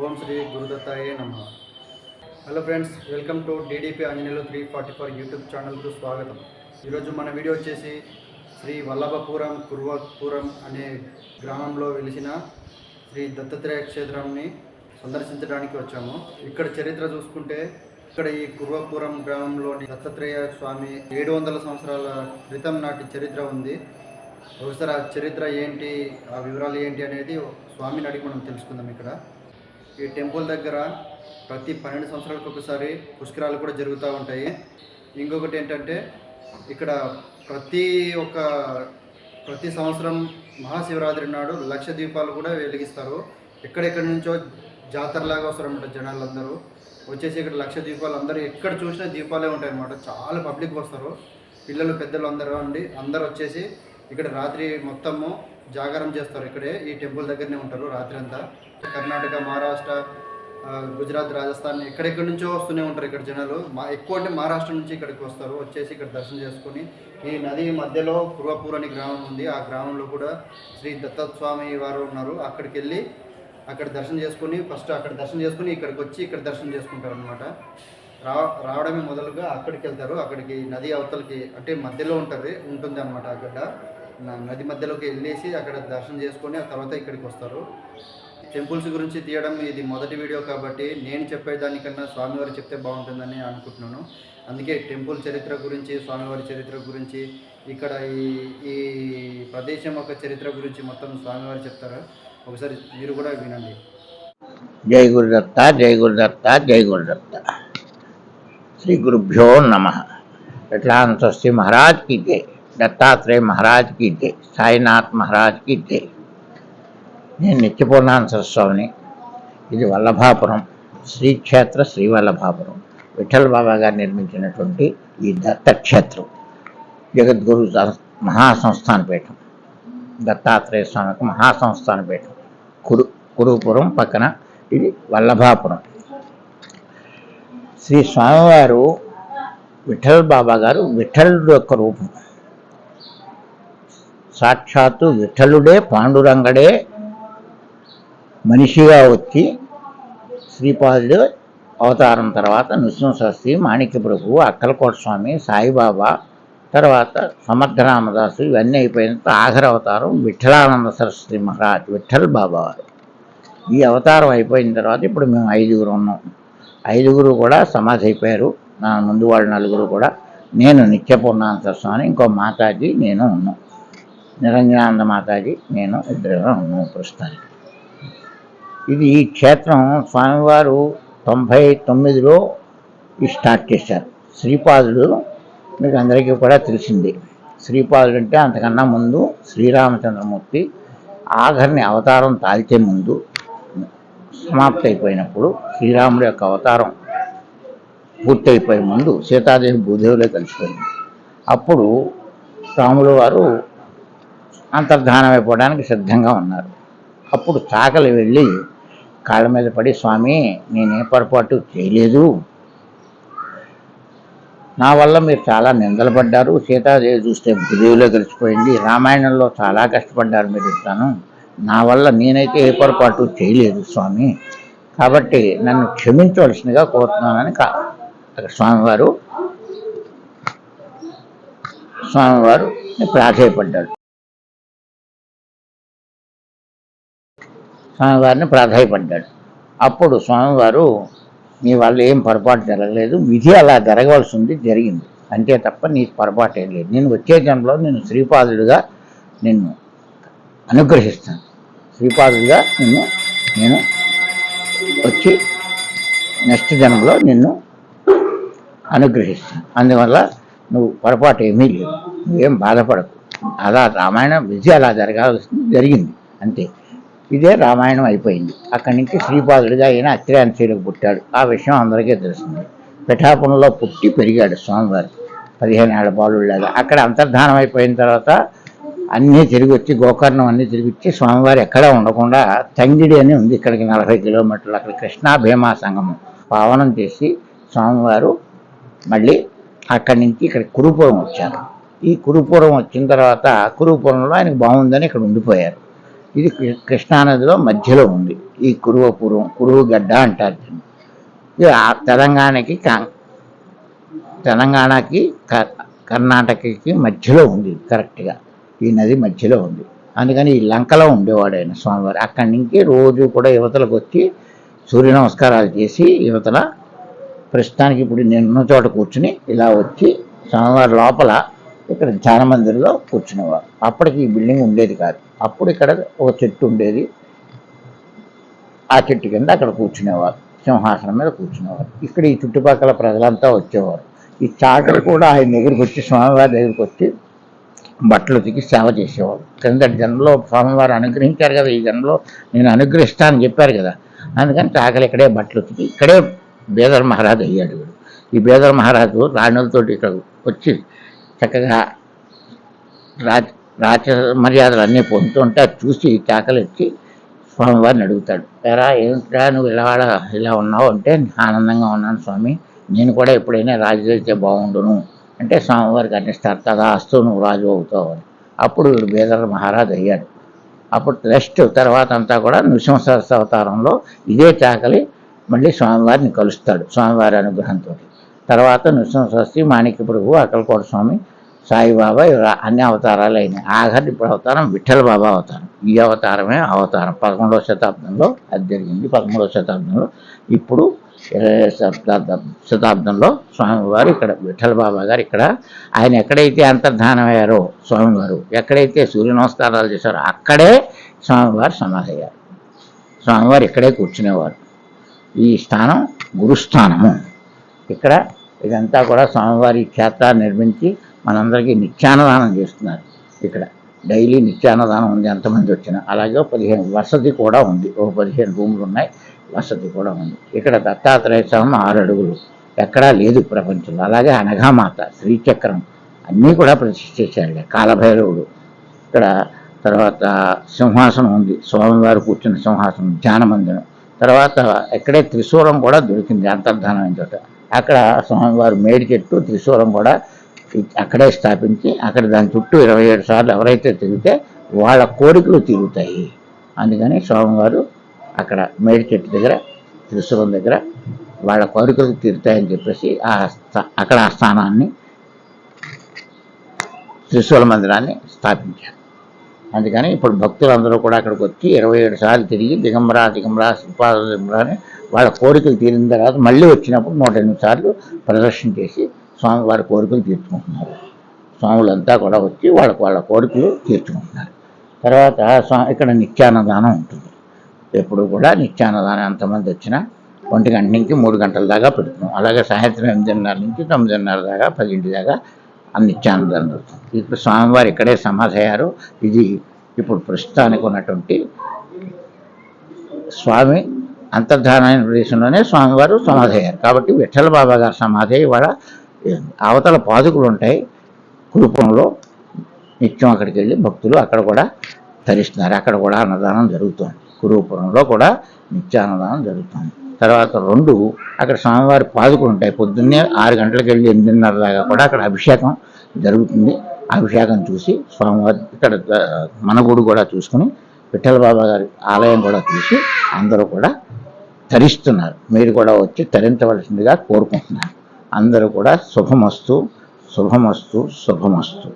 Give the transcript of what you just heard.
ఓం శ్రీ గురుదత్తాయే నమ. Hello friends welcome to DDP Anjaneyulu three forty four YouTube ఛానల్కు స్వాగతం. ఈరోజు మన వీడియో వచ్చేసి శ్రీ వల్లభపురం కుర్వపురం అనే గ్రామంలో వెలిసిన శ్రీ దత్తాత్రేయ క్షేత్రాన్ని సందర్శించడానికి వచ్చాము. ఇక్కడ చరిత్ర చూసుకుంటే ఇక్కడ ఈ కుర్వపురం గ్రామంలోని దత్తాత్రేయ స్వామి ఏడు వందల సంవత్సరాల క్రితం నాటి చరిత్ర ఉంది. ఒకసారి ఆ చరిత్ర ఏంటి ఆ వివరాలు ఏంటి అనేది స్వామిని అడిగి మనం తెలుసుకుందాం ఇక్కడ. ఈ టెంపుల్ దగ్గర ప్రతి పన్నెండు సంవత్సరాలకు ఒకసారి పుష్కరాలు కూడా జరుగుతూ ఉంటాయి. ఇంకొకటి ఏంటంటే ఇక్కడ ప్రతి ఒక్క ప్రతి సంవత్సరం మహాశివరాత్రి నాడు లక్ష దీపాలు కూడా వెలిగిస్తారు. ఎక్కడెక్కడి నుంచో జాతరలాగా వస్తారన్నమాట జనాలందరూ. వచ్చేసి ఇక్కడ లక్ష దీపాలు అందరూ ఎక్కడ చూసినా దీపాలే ఉంటాయి అన్నమాట చాలా పబ్లిక్ వస్తారు. పిల్లలు పెద్దలు అందరూ అండి అందరు వచ్చేసి ఇక్కడ రాత్రి మొత్తము జాగారం చేస్తారు. ఇక్కడే ఈ టెంపుల్ దగ్గరనే ఉంటారు రాత్రి అంతా కర్ణాటక మహారాష్ట్ర గుజరాత్ రాజస్థాన్ ఎక్కడెక్కడి నుంచో వస్తూనే ఉంటారు ఇక్కడ జనాలు. మా ఎక్కువ అంటే మహారాష్ట్ర నుంచి ఇక్కడికి వస్తారు. వచ్చేసి ఇక్కడ దర్శనం చేసుకొని ఈ నది మధ్యలో పూర్వపూర్ అనే గ్రామం ఉంది. ఆ గ్రామంలో కూడా శ్రీ దత్తస్వామి వారు ఉన్నారు. అక్కడికి వెళ్ళి అక్కడ దర్శనం చేసుకొని ఫస్ట్ అక్కడ దర్శనం చేసుకుని ఇక్కడికి వచ్చి ఇక్కడ దర్శనం చేసుకుంటారు అనమాట రా రావడమే మొదలుగా అక్కడికి వెళ్తారు. అక్కడికి నది అవతలకి అంటే మధ్యలో ఉంటుంది ఉంటుంది అనమాట అక్కడ నది మధ్యలోకి వెళ్ళేసి అక్కడ దర్శనం చేసుకొని ఆ తర్వాత ఇక్కడికి వస్తారు. టెంపుల్స్ గురించి తీయడం ఇది మొదటి వీడియో కాబట్టి నేను చెప్పేదానికన్నా స్వామివారు చెప్తే బాగుంటుందని అనుకుంటున్నాను. అందుకే టెంపుల్ చరిత్ర గురించి స్వామివారి చరిత్ర గురించి ఇక్కడ ఈ ఈ ప్రదేశం యొక్క చరిత్ర గురించి మొత్తం స్వామివారు చెప్తారు. ఒకసారి మీరు కూడా వినండి. జై గురుదత్త జై గురుదత్త జై గురుదత్త. శ్రీ గురుభ్యో నమ. ఎట్లా అంతస్తి మహారాజ్కి జై. దత్తాత్రేయ మహారాజ్కి దే సాయినాథ్ మహారాజ్కి దే నేను నిత్యపూర్ణానంద సరస్వామిని ఇది వల్లభాపురం. శ్రీక్షేత్ర శ్రీవల్లభాపురం. విఠల్ బాబా గారు నిర్మించినటువంటి ఈ దత్తక్షేత్రం. జగద్గురు మహాసంస్థానపీఠం దత్తాత్రేయ స్వామికి మహాసంస్థానపీఠం కురు కురుపురం పక్కన ఇది వల్లభాపురం. శ్రీ స్వామివారు విఠల్ బాబా గారు విఠల్ యొక్క రూపం. సాక్షాత్తు విఠలుడే పాండురంగడే మనిషిగా వచ్చి శ్రీపాదుడు అవతారం తర్వాత నృసింహశాస్త్రి మాణిక్య ప్రభు అక్కలకోట స్వామి సాయిబాబా తర్వాత సమర్థ రామదాసు ఇవన్నీ అయిపోయిన తర్వాత ఆఖరి అవతారం విఠలానంద సరస్వతి మహారాజ్ విఠల్ బాబా వారు. ఈ అవతారం అయిపోయిన తర్వాత ఇప్పుడు మేము ఐదుగురు ఉన్నాం. ఐదుగురు కూడా సమాధి అయిపోయారు. నా ముందు వాళ్ళు నలుగురు కూడా. నేను నిత్యపూర్ణానంద స్వామి ఇంకో మాతాజీ నేను ఉన్నాం. నిరంజనానంద మాతాజీ నేను ఇద్దరు ఉన్నాం ప్రస్తుతానికి. ఇది ఈ క్షేత్రం స్వామివారు తొంభై తొమ్మిదిలో స్టార్ట్ చేశారు. శ్రీపాదుడు మీకు అందరికీ కూడా తెలిసింది. శ్రీపాదుడు అంటే అంతకన్నా ముందు శ్రీరామచంద్రమూర్తి ఆఖరిని అవతారం తాల్చే ముందు సమాప్తి అయిపోయినప్పుడు శ్రీరాముడి యొక్క అవతారం పూర్తయిపోయే ముందు సీతాదేవి భూదేవిలో కలిసిపోయింది. అప్పుడు రాముడు వారు అంతర్ధానమైపోవడానికి సిద్ధంగా ఉన్నారు. అప్పుడు చాకలి వెళ్ళి కాళ్ళ మీద పడి స్వామి నేనే పొరపాటు చేయలేదు. నా వల్ల మీరు చాలా నిందలు పడ్డారు. సీతాదేవి చూస్తే భూదేవిలో కలిసిపోయింది రామాయణంలో చాలా కష్టపడ్డారు మీరు ఇస్తాను నా వల్ల నేనైతే ఏ పొరపాటు చేయలేదు స్వామి. కాబట్టి నన్ను క్షమించవలసినగా కోరుతున్నానని కా స్వామివారు స్వామివారు ప్రాధాయపడ్డాడు స్వామివారిని ప్రాధాయపడ్డాడు. అప్పుడు స్వామివారు నీ వల్ల ఏం పొరపాటు జరగలేదు విధి అలా జరగవలసి ఉంది జరిగింది. అంతే తప్ప నీ పొరపాటు ఏం లేదు. నేను వచ్చే జన్మలో నేను శ్రీపాదుడిగా నిన్ను అనుగ్రహిస్తాను. శ్రీపాదుడిగా నిన్ను నేను వచ్చి నెక్స్ట్ జన్మలో నిన్ను అనుగ్రహిస్తాను. అందువల్ల నువ్వు పొరపాటు ఏమీ లేదు. నువ్వేం బాధపడకు. అలా రామాయణం విజయ అలా జరగాల్సింది జరిగింది. అంతే. ఇదే రామాయణం అయిపోయింది. అక్కడి నుంచి శ్రీపాదుడిగా ఆయన అత్రేయాంశీలకు పుట్టాడు. ఆ విషయం అందరికీ తెలిసింది పిఠాపురంలో పుట్టి పెరిగాడు స్వామివారి. పదిహేను ఏళ్ళ బాలుళ్ళగా. అక్కడ అంతర్ధానం అయిపోయిన తర్వాత అన్నీ తిరిగి వచ్చి గోకర్ణం అన్నీ తిరిగి వచ్చి స్వామివారు ఎక్కడా ఉండకుండా తంగిడి అని ఉంది. ఇక్కడికి నలభై కిలోమీటర్లు. అక్కడ కృష్ణా భీమా సంగమం. పావనం చేసి స్వామివారు మళ్ళీ అక్కడి నుంచి ఇక్కడ కురుపురం వచ్చారు. ఈ కురుపురం వచ్చిన తర్వాత కురుపురంలో ఆయనకు బాగుందని ఇక్కడ ఉండిపోయారు. ఇది కృష్ణానదిలో మధ్యలో ఉంది. ఈ కురువపురం కురువుగడ్డ అంటారు దీన్ని. ఇది ఆ తెలంగాణకి కా- తెలంగాణకి కర్ణాటకకి మధ్యలో ఉంది కరెక్ట్గా. ఈ నది మధ్యలో ఉంది. అందుకని ఈ లంకలో ఉండేవాడు ఆయన స్వామివారు. అక్కడి నుంచి రోజు కూడా యువతలకు వచ్చి సూర్య నమస్కారాలు చేసి యువతల ప్రస్తుతానికి ఇప్పుడు నిన్న చోట కూర్చుని ఇలా వచ్చి స్వామివారి లోపల ఇక్కడ ధ్యాన మందిరంలో కూర్చునేవారు. అప్పటికి ఈ బిల్డింగ్ ఉండేది కాదు. అప్పుడు ఇక్కడ ఒక చెట్టు ఉండేది. ఆ చెట్టు కింద అక్కడ కూర్చునేవారు. సింహాసనం మీద కూర్చునేవారు. ఇక్కడ ఈ చుట్టుపక్కల ప్రజలంతా వచ్చేవారు. ఈ చాకలు కూడా ఆయన దగ్గరికి వచ్చి స్వామివారి దగ్గరికి వచ్చి బట్టలు ఉతికి సేవ చేసేవాడు క్రిందటి జన్మలో స్వామివారు అనుగ్రహించారు కదా ఈ జన్మలో నేను అనుగ్రహిస్తానని చెప్పారు కదా. అందుకని చాకలి ఇక్కడే బట్టలు ఉతికి ఇక్కడే బేదర్ మహారాజు అయ్యాడు వీడు. ఈ బేదర్ మహారాజు రాణులతోటి ఇక్కడ వచ్చి చక్కగా రాజ్ రాజ మర్యాదలు అన్నీ పొందుతుంటే అది చూసి చాకలిచ్చి స్వామివారిని అడుగుతాడు ఎరా ఏమిట్రా నువ్వు ఇలా ఇలా ఉన్నావు అంటే ఆనందంగా ఉన్నాను స్వామి నేను కూడా ఎప్పుడైనా రాజు అయితే బాగుండును అంటే స్వామివారికి అందిస్తారు కదా అస్తూ నువ్వు రాజు అవుతావు అని. అప్పుడు వీడు బేదర మహారాజు అయ్యాడు. అప్పుడు నెక్స్ట్ తర్వాత అంతా కూడా నృసింహ అవతారంలో ఇదే చాకలి మళ్ళీ స్వామివారిని కలుస్తాడు స్వామివారి అనుగ్రహంతో తర్వాత నృసింహశాస్త్రి మాణిక్య ప్రభు అక్కలకోట స్వామి సాయిబాబా ఇలా అన్ని అవతారాలు అయినాయి. ఆఖరి ఇప్పుడు అవతారం విఠల బాబా అవతారం. ఈ అవతారమే అవతారం. పదకొండవ శతాబ్దంలో అది జరిగింది. పదమూడవ శతాబ్దంలో ఇప్పుడు ఇరవై శతాబ్దంలో స్వామివారు ఇక్కడ విఠల బాబా గారు ఇక్కడ ఆయన ఎక్కడైతే అంతర్ధానమయ్యారో స్వామివారు ఎక్కడైతే సూర్య నమస్కారాలు చేశారో అక్కడే స్వామివారు సమాధయ్యారు. స్వామివారు ఇక్కడే కూర్చునేవారు. ఈ స్థానం గురుస్థానము. ఇక్కడ ఇదంతా కూడా స్వామివారి క్షేత్రాన్ని నిర్మించి మనందరికీ నిత్యాన్నదానం చేస్తున్నారు. ఇక్కడ డైలీ నిత్యాన్నదానం ఉంది ఎంతమంది వచ్చినా. అలాగే పదిహేను వసతి కూడా ఉంది. ఓ పదిహేను రూములు ఉన్నాయి వసతి కూడా ఉంది. ఇక్కడ దత్తాత్రేయ స్వామి ఆరు అడుగులు. ఎక్కడా లేదు ప్రపంచంలో. అలాగే అనఘామాత శ్రీచక్రం అన్నీ కూడా ప్రతిష్ఠ చేశారు. కాలభైరవుడు. ఇక్కడ తర్వాత సింహాసనం ఉంది. స్వామివారు కూర్చున్న సింహాసనం ధ్యానమందిరం తర్వాత ఎక్కడే త్రిశూలం కూడా దొరికింది అంతర్ధానమైన చోట. అక్కడ స్వామివారు మేడి చెట్టు త్రిశూలం కూడా అక్కడే స్థాపించి అక్కడ దాని చుట్టూ ఇరవై ఏడు సార్లు ఎవరైతే తిరిగితే వాళ్ళ కోరికలు తీరుతాయి. అందుకని స్వామివారు అక్కడ మేడి చెట్టు దగ్గర త్రిశూలం దగ్గర వాళ్ళ కోరికలు తీరుతాయని చెప్పేసి ఆ అక్కడ ఆ స్థానాన్ని త్రిశూల మందిరాన్ని స్థాపించారు. అందుకని ఇప్పుడు భక్తులందరూ కూడా అక్కడికి వచ్చి ఇరవై ఏడు సార్లు తిరిగి దిగంబరా దిగంబరా శ్రీపాద దిగంబరా అని వాళ్ళ కోరికలు తీరిన తర్వాత మళ్ళీ వచ్చినప్పుడు నూట ఎనిమిది సార్లు ప్రదర్శన చేసి స్వామివారి కోరికలు తీర్చుకుంటున్నారు. స్వాములంతా కూడా వచ్చి వాళ్ళకి వాళ్ళ కోరికలు తీర్చుకుంటున్నారు. తర్వాత స్వామి ఇక్కడ నిత్యాన్నదానం ఉంటుంది. ఎప్పుడు కూడా నిత్యాన్నదానం ఎంతమంది వచ్చినా ఒంటి గంట నుంచి మూడు గంటల దాకా పెడుతున్నాం. అలాగే సాయంత్రం ఎనిమిదిన్నర నుంచి తొమ్మిదిన్నర దాకా పదింటి దాకా ఆ నిత్యాన్నదానం జరుగుతుంది. ఇప్పుడు స్వామివారు ఇక్కడే సమాధయ్యారు. ఇది ఇప్పుడు ప్రస్తుతానికి ఉన్నటువంటి స్వామి అంతర్ధానమైన ప్రదేశంలోనే స్వామివారు సమాధయ్యారు. కాబట్టి విఠల బాబా గారు సమాధి ఇవాళ అవతల పాదుకులు ఉంటాయి. కురుపురంలో నిత్యం అక్కడికి వెళ్ళి భక్తులు అక్కడ కూడా ధరిస్తున్నారు అక్కడ కూడా అన్నదానం జరుగుతుంది. కురుపురంలో కూడా నిత్యాన్నదానం జరుగుతుంది. తర్వాత రెండు అక్కడ స్వామివారి పాదుకులు ఉంటాయి. పొద్దున్నే ఆరు గంటలకు వెళ్ళి ఎనిమిదిన్నర దాకా కూడా అక్కడ అభిషేకం జరుగుతుంది. అభిషేకం చూసి స్వామివారి ఇక్కడ మన గుడి కూడా చూసుకుని విఠల బాబా గారి ఆలయం కూడా చూసి అందరూ కూడా తరిస్తున్నారు. మీరు కూడా వచ్చి తరించవలసిందిగా కోరుకుంటున్నారు. అందరూ కూడా శుభమస్తు శుభమస్తు శుభమస్తు.